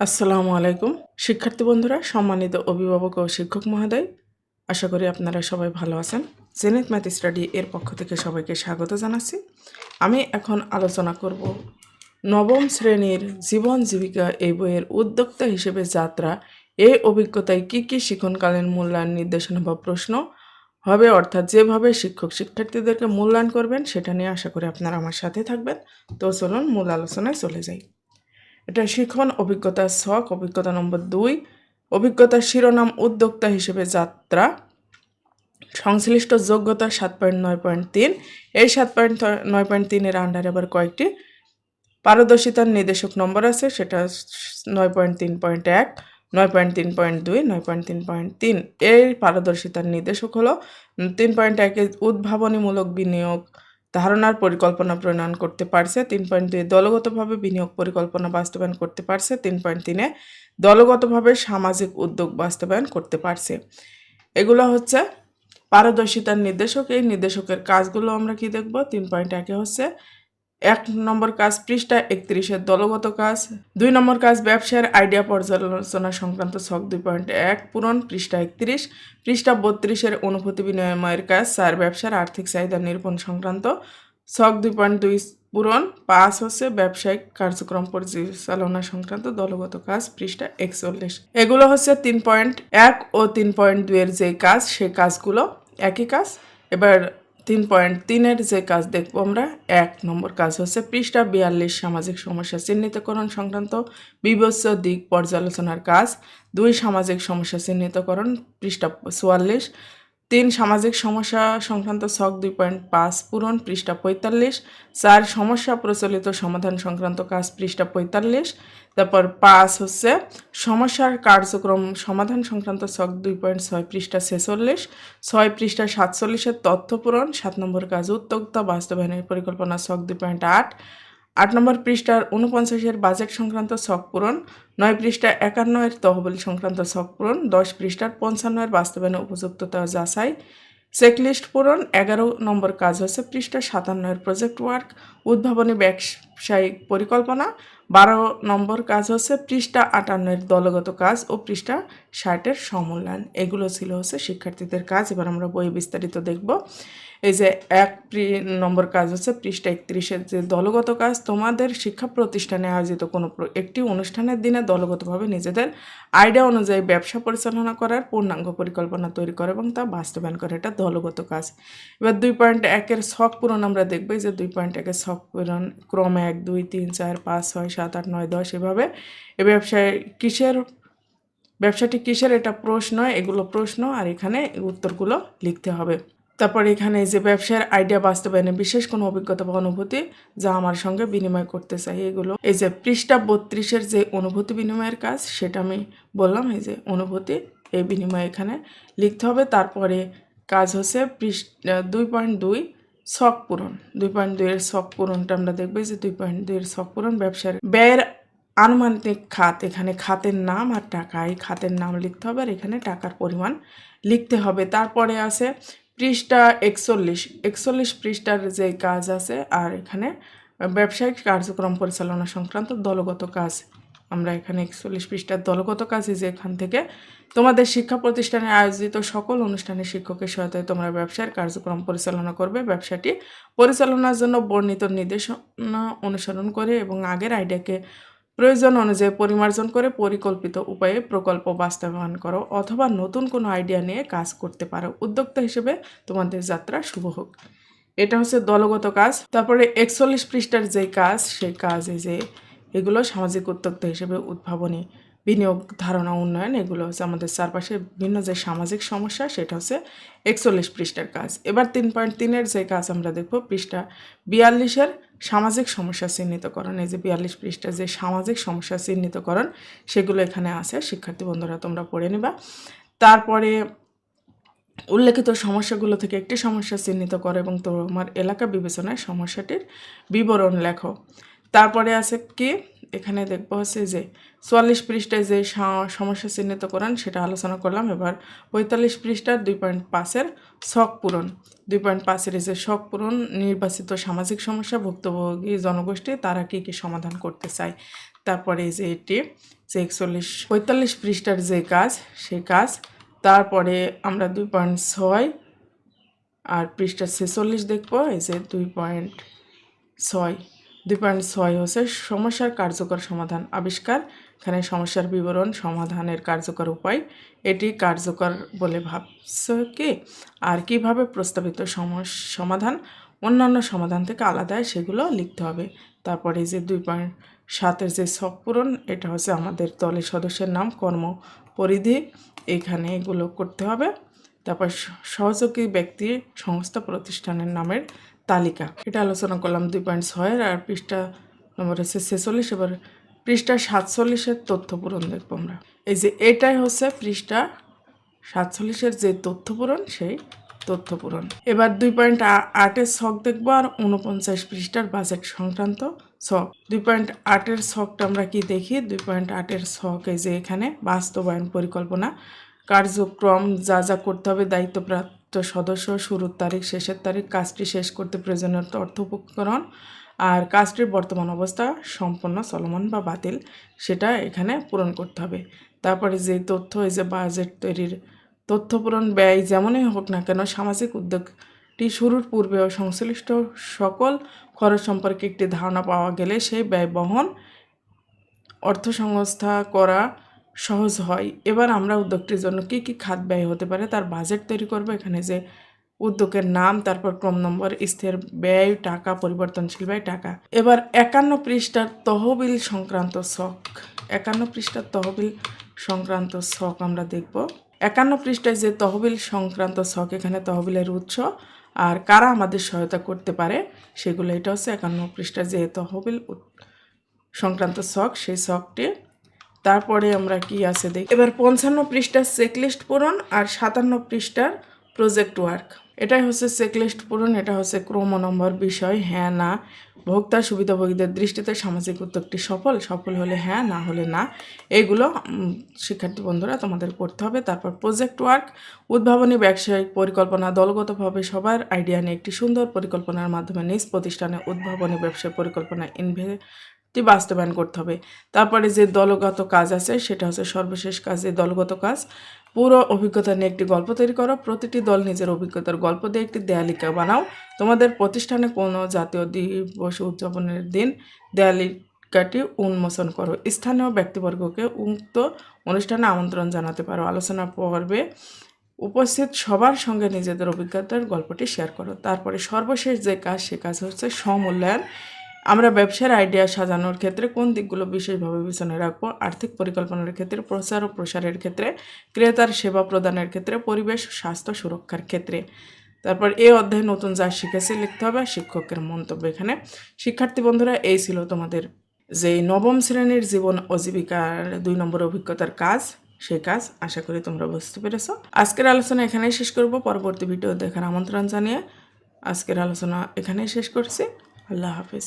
আসসালামু আলাইকুম। শিক্ষার্থী বন্ধুরা, সম্মানিত অভিভাবক ও শিক্ষক মহোদয়, আশা করি আপনারা সবাই ভালো আছেন। জেনেত ম্যাথ স্টাডি এর পক্ষ থেকে সবাইকে স্বাগত জানাচ্ছি। আমি এখন আলোচনা করব নবম শ্রেণির জীবন জীবিকা এই বইয়ের উদ্যোক্তা হিসেবে যাত্রা। এই অভিজ্ঞতায় কি কি শিক্ষণকালীন মূল্যায়ন, নির্দেশনা বা প্রশ্ন হবে, অর্থাৎ যেভাবে শিক্ষক শিক্ষার্থীদেরকে মূল্যায়ন করবেন, সেটা নিয়ে আশা করি আপনারা আমার সাথে থাকবেন। তো চলুন মূল আলোচনায় চলে যাই। এটা শিখন, অভিজ্ঞতার ছক অভিজ্ঞতা নম্বর দুই। অভিজ্ঞতার শিরোনাম উদ্যোক্তা হিসেবে যাত্রা। সংশ্লিষ্ট যোগ্যতা সাত পয়েন্ট নয় পয়েন্ট তিন। এই সাত পয়েন্ট নয় পয়েন্ট তিনের আন্ডারে আবার কয়েকটি। পারদর্শিতার নির্দেশক নম্বর আছে, সেটা নয় পয়েন্ট তিন পয়েন্ট এক, নয় পয়েন্ট তিন পয়েন্ট দুই, নয় পয়েন্ট তিন পয়েন্ট তিন। এই পারদর্শিতার নির্দেশক হলো তিন পয়েন্ট একে উদ্ভাবনীমূলক বিনিয়োগ ধারণার পরিকল্পনা প্রণয়ন করতে পারছে, তিন পয়েন্ট দুই দলগতভাবে বিনিয়োগ পরিকল্পনা বাস্তবায়ন করতে পারছে, তিন পয়েন্ট তিনে দলগতভাবে সামাজিক উদ্যোগ বাস্তবায়ন করতে পারছে। এগুলো হচ্ছে পারদর্শিতার নির্দেশক, এই নির্দেশকের কাজগুলো আমরা কি দেখব? তিন পয়েন্ট একে হচ্ছে এক নম্বর কাজ পৃষ্ঠা একত্রিশের দলগত কাজ, দুই নম্বর কাজ ব্যবসায়ের আইডিয়া পর্যালোচনা সংক্রান্ত ছক দুই পয়েন্ট এক, পূরণ পৃষ্ঠা একত্রিশ, পৃষ্ঠা বত্রিশের অনুভূতি বিনিময়ের কাজ চার ব্যবসার আর্থিক চাহিদা নিরূপণ সংক্রান্ত ছক দুই পয়েন্ট দুই, পূরণ, পাঁচ হচ্ছে ব্যবসায়িক কার্যক্রম পরিচালনা সংক্রান্ত দলগত কাজ, পৃষ্ঠা একচল্লিশ। এগুলো হচ্ছে তিন পয়েন্ট এক ও তিন পয়েন্ট দুইয়ের যে কাজ, সেই কাজগুলো একই কাজ। এবার তিন পয়েন্ট তিনের যে কাজ দেখব আমরা, এক নম্বর কাজ হচ্ছে পৃষ্ঠা বিয়াল্লিশ, সামাজিক সমস্যা চিহ্নিতকরণ সংক্রান্ত বিবস্ব দিক পর্যালোচনার কাজ। দুই, সামাজিক সমস্যা চিহ্নিতকরণ, পৃষ্ঠা চুয়াল্লিশ তিন সামাজিক সমস্যা সংক্রান্ত ছক দুই পয়েন্ট পাঁচ পূরণ, পৃষ্ঠা পঁয়তাল্লিশ। চার সমস্যা প্রচলিত সমাধান সংক্রান্ত কাজ, পৃষ্ঠা পঁয়তাল্লিশ। তারপর পাঁচ হচ্ছে সমস্যার কার্যক্রম সমাধান সংক্রান্ত ছক দুই পয়েন্ট ছয়, পৃষ্ঠা ছেচল্লিশ। ছয়, পৃষ্ঠা সাতচল্লিশের তথ্য পূরণ। সাত নম্বর কাজ, উদ্যোক্তা বাস্তবায়নের পরিকল্পনা ছক দুই পয়েন্ট আট। আট নম্বর পৃষ্ঠার উনপঞ্চাশের বাজেট সংক্রান্ত শখ পূরণ, নয় পৃষ্ঠা একান্ন এর তহবিল সংক্রান্ত শখ পূরণ, দশ পৃষ্ঠার পঞ্চান্ন এর বাস্তবায়নের উপযুক্ততা যাচাই, চেকলিস্ট পূরণ, এগারো নম্বর কাজ হচ্ছে পৃষ্ঠা সাতান্ন এর প্রজেক্ট ওয়ার্ক, উদ্ভাবনী ব্যবসায়িক পরিকল্পনা। বারো নম্বর কাজ হচ্ছে পৃষ্ঠা আটান্নের দলগত কাজ ও পৃষ্ঠা ষাটের সমূল্যায়ন। এগুলো ছিল হচ্ছে শিক্ষার্থীদের কাজ। এবার আমরা বই বিস্তারিত দেখব। এই যে এক নম্বর কাজ হচ্ছে পৃষ্ঠা একত্রিশের যে দলগত কাজ, তোমাদের শিক্ষা প্রতিষ্ঠানে আয়োজিত কোনো একটি অনুষ্ঠানের দিনে দলগতভাবে নিজেদের আইডিয়া অনুযায়ী ব্যবসা পরিচালনা করার পূর্ণাঙ্গ পরিকল্পনা তৈরি করে এবং তা বাস্তবায়ন করে। এটা দলগত কাজ। এবার দুই পয়েন্ট একের ছক পূরণ আমরা দেখব। যে দুই পয়েন্ট একের ছক পূরণ ক্রমে এক, দুই, তিন, চার, পাঁচ, ছয়, সাত, আট, নয়, দশ এভাবে। এ ব্যবসায় কিসের, ব্যবসাটি কিসের এটা প্রশ্ন, এগুলো প্রশ্ন, আর এখানে উত্তরগুলো লিখতে হবে। তারপর এখানে যে ব্যবসার আইডিয়া বাস্তবায়নে বিশেষ কোনো অভিজ্ঞতা বা অনুভূতি যা আমার সঙ্গে বিনিময় করতে চাই, এগুলো। এই যে পৃষ্ঠা বত্রিশের যে অনুভূতি বিনিময়ের কাজ, সেটা আমি বললাম, এই যে অনুভূতি, এই বিনিময় এখানে লিখতে হবে। তারপরে কাজ হচ্ছে পৃষ্ঠ, দুই পয়েন্ট দুই শখ পূরণ। দুই পয়েন্ট দুইয়ের শখ পূরণটা আমরা দেখব যে দুই পয়েন্ট দুইয়ের শখ পূরণ, ব্যবসার ব্যয়ের আনুমানিক খাত। এখানে খাতের নাম আর টাকা। এই খাতের নাম লিখতে হবে আর এখানে টাকার পরিমাণ লিখতে হবে। তারপরে আছে পৃষ্ঠা একচল্লিশ। একচল্লিশ পৃষ্ঠার যে কাজ আছে আর এখানে ব্যবসায়িক কার্যক্রম পরিচালনা সংক্রান্ত দলগত কাজ। আমরা এখানে একচল্লিশ পৃষ্ঠার দলগত কাজ যে এখান থেকে। তোমাদের শিক্ষা প্রতিষ্ঠানে আয়োজিত সকল অনুষ্ঠানে শিক্ষকের সহায়তায় তোমরা ব্যবসার কার্যক্রম পরিচালনা করবে। ব্যবসাটি পরিচালনার জন্য বর্ণিত নির্দেশনা অনুসরণ করে এবং আগের আইডিয়াকে প্রয়োজন অনুযায়ী পরিমার্জন করে পরিকল্পিত উপায়ে প্রকল্প বাস্তবায়ন করো অথবা নতুন কোনো আইডিয়া নিয়ে কাজ করতে পারো। উদ্যোক্তা হিসেবে তোমাদের যাত্রা শুভ হোক। এটা হচ্ছে দলগত কাজ। তারপরে একচল্লিশ পৃষ্ঠার যে কাজ, সেই কাজ এই যে এগুলো সামাজিক উদ্যোক্তা হিসেবে উদ্ভাবনী বিনিয়োগ, ধারণা, উন্নয়ন, এগুলো হচ্ছে আমাদের চারপাশে ভিন্ন যে সামাজিক সমস্যা, সেটা হচ্ছে একচল্লিশ পৃষ্ঠার কাজ। এবার তিন পয়েন্ট তিনের যে কাজ আমরা দেখব, পৃষ্ঠা বিয়াল্লিশের সামাজিক সমস্যা চিহ্নিতকরণ। এই যে বিয়াল্লিশ পৃষ্ঠা যে সামাজিক সমস্যা চিহ্নিতকরণ, সেগুলো এখানে আছে। শিক্ষার্থী বন্ধুরা, তোমরা পড়ে নিবা। তারপরে উল্লেখিত সমস্যাগুলো থেকে একটি সমস্যা চিহ্নিত করো এবং তোমার এলাকা বিবেচনায় সমস্যাটির বিবরণ লেখো। তারপরে আছে কি? এখানে দেখব হচ্ছে যে চুয়াল্লিশ পৃষ্ঠায় যে সমস্যা চিহ্নিত করেন সেটা আলোচনা করলাম। এবার পঁয়তাল্লিশ পৃষ্ঠার দুই পয়েন্ট পাঁচের শখ পূরণ। দুই পয়েন্ট পাঁচের যে শখ পূরণ, নির্বাচিত সামাজিক সমস্যা, ভুক্তভোগী জনগোষ্ঠী, তারা কী কী সমাধান করতে চায়? তারপরে যে এটি, যে একচল্লিশ, পঁয়তাল্লিশ পৃষ্ঠার যে কাজ, সেই কাজ। তারপরে আমরা দুই পয়েন্ট ছয় আর পৃষ্ঠা ছেচল্লিশ দেখব, এই যে দুই পয়েন্ট ছয়। দুই পয়েন্ট ছয় হচ্ছে সমস্যার কার্যকর সমাধান। আবিষ্কার, এখানে সমস্যার বিবরণ, সমাধানের কার্যকর উপায়, এটি কার্যকর বলে ভাবছে কি? আর কীভাবে প্রস্তাবিত সমাধান? অন্যান্য সমাধান থেকে আলাদা, সেগুলো লিখতে হবে। তারপরে যে দুই পয়েন্ট সাতের যে ছক পূরণ, এটা হচ্ছে আমাদের দলের সদস্যের নাম কর্ম পরিধি এখানে এগুলো করতে হবে। তারপর সহযোগী ব্যক্তি সংস্থা প্রতিষ্ঠানের নামের তালিকা। এটা আলোচনা করলাম দুই পয়েন্ট ছয়ের আর পৃষ্ঠা নম্বর হচ্ছে ছেচল্লিশ, এবার পৃষ্ঠা সাতচল্লিশের তথ্য পূরণ দেখব আমরা। এই যে এটাই হচ্ছে পৃষ্ঠা সাতচল্লিশের যে তথ্য পূরণ, সেই তথ্য পূরণ। এবার দুই পয়েন্ট আটের ছক দেখব, আর উনপঞ্চাশ পৃষ্ঠার বাজেট সংক্রান্ত ছক। দুই পয়েন্ট আটের ছকটা আমরা কি দেখি? দুই পয়েন্ট আটের ছক, এই যে এখানে বাস্তবায়ন পরিকল্পনা, কার্যক্রম যা যা করতে হবে, দায়িত্বপ্রাপ্ত সদস্য শুরুর তারিখ, শেষের তারিখ, কাজটি শেষ করতে প্রয়োজনীয় অর্থ উপকরণ আর কাজটির বর্তমান অবস্থা সম্পন্ন চলমান বা বাতিল, সেটা এখানে পূরণ করতে হবে। তারপরে যে তথ্য, এই যে বাজেট তৈরির তথ্য পূরণ, ব্যয় যেমনই হোক না কেন, সামাজিক উদ্যোগটি শুরুর পূর্বে ও সংশ্লিষ্ট সকল খরচ সম্পর্কে একটি ধারণা পাওয়া গেলে সেই ব্যয় বহন অর্থ সংস্থা করা সহজ হয়। এবার আমরা উদ্যোগটির জন্য কী কী খাত ব্যয় হতে পারে তার বাজেট তৈরি করব। এখানে যে উদ্যোগের নাম, তারপর ক্রম নম্বর, স্থির ব্যয়, টাকা, পরিবর্তনশীল ব্যয়, টাকা। এবার একান্ন পৃষ্ঠার তহবিল সংক্রান্ত শখ একান্ন পৃষ্ঠার তহবিল সংক্রান্ত শখ আমরা দেখব। একান্ন পৃষ্ঠায় যে তহবিল সংক্রান্ত শখ এখানে তহবিলের উৎস আর কারা আমাদের সহায়তা করতে পারে, সেগুলো এটা হচ্ছে একান্ন পৃষ্ঠার যে তহবিল সংক্রান্ত শখ সেই ছকটি তারপরে আমরা কি আছে দেখি? এবার পঞ্চান্ন পৃষ্ঠার চেকলিস্ট পূরণ আর সাতান্ন পৃষ্ঠার প্রজেক্ট ওয়ার্ক এটাই হচ্ছে চেকলিস্ট পূরণ, এটা হচ্ছে ক্রম নম্বর বিষয় হ্যাঁ না। ভোক্তা, সুবিধাভোগীদের দৃষ্টিতে সামাজিক উদ্যোগটি সফল সফল হলে হ্যাঁ না হলে না। এগুলো শিক্ষার্থী বন্ধুরা, তোমাদের করতে হবে। তারপর প্রজেক্ট ওয়ার্ক উদ্ভাবনী ব্যবসায়িক পরিকল্পনা, দলগতভাবে সবার আইডিয়া নিয়ে একটি সুন্দর পরিকল্পনার মাধ্যমে নিজ প্রতিষ্ঠানে উদ্ভাবনী ব্যবসায় পরিকল্পনা ইনভে বাস্তবায়ন করতে হবে। তারপরে যে দলগত কাজ আছে, সেটা হচ্ছে সর্বশেষ কাজ, যে দলগত কাজ, পুরো অভিজ্ঞতা নিয়ে একটি গল্প তৈরি করো। প্রতিটি দল নিজের অভিজ্ঞতার গল্প দিয়ে একটি দেয়ালিকা বানাও। তোমাদের প্রতিষ্ঠানে কোনো জাতীয় দিবস উদযাপনের দিন দেয়ালিকাটি উন্মোচন করো। স্থানীয় ব্যক্তিবর্গকে উক্ত অনুষ্ঠানে আমন্ত্রণ জানাতে পারো। আলোচনা পর্বে উপস্থিত সবার সঙ্গে নিজেদের অভিজ্ঞতার গল্পটি শেয়ার করো। তারপরে সর্বশেষ যে কাজ, সে কাজ হচ্ছে সমূল্যায়ন। আমরা ব্যবসার আইডিয়া সাজানোর ক্ষেত্রে কোন দিকগুলো বিশেষভাবে বিবেচনায় রাখব? আর্থিক পরিকল্পনার ক্ষেত্রে, প্রচার ও প্রসারের ক্ষেত্রে, ক্রেতার সেবা প্রদানের ক্ষেত্রে, পরিবেশ স্বাস্থ্য সুরক্ষার ক্ষেত্রে। তারপর এই অধ্যায়ে নতুন যা শিখেছি লিখতে হবে শিক্ষকের মন্তব্য এখানে। শিক্ষার্থী বন্ধুরা, এই ছিল তোমাদের যে নবম শ্রেণির জীবন ও জীবিকার দুই নম্বর অভিজ্ঞতার কাজ, সেই কাজ। আশা করি তোমরা বুঝতে পেরেছ। আজকের আলোচনা এখানেই শেষ করব। পরবর্তী ভিডিও দেখার আমন্ত্রণ জানিয়ে আজকের আলোচনা এখানেই শেষ করছি। আল্লাহ হাফিজ।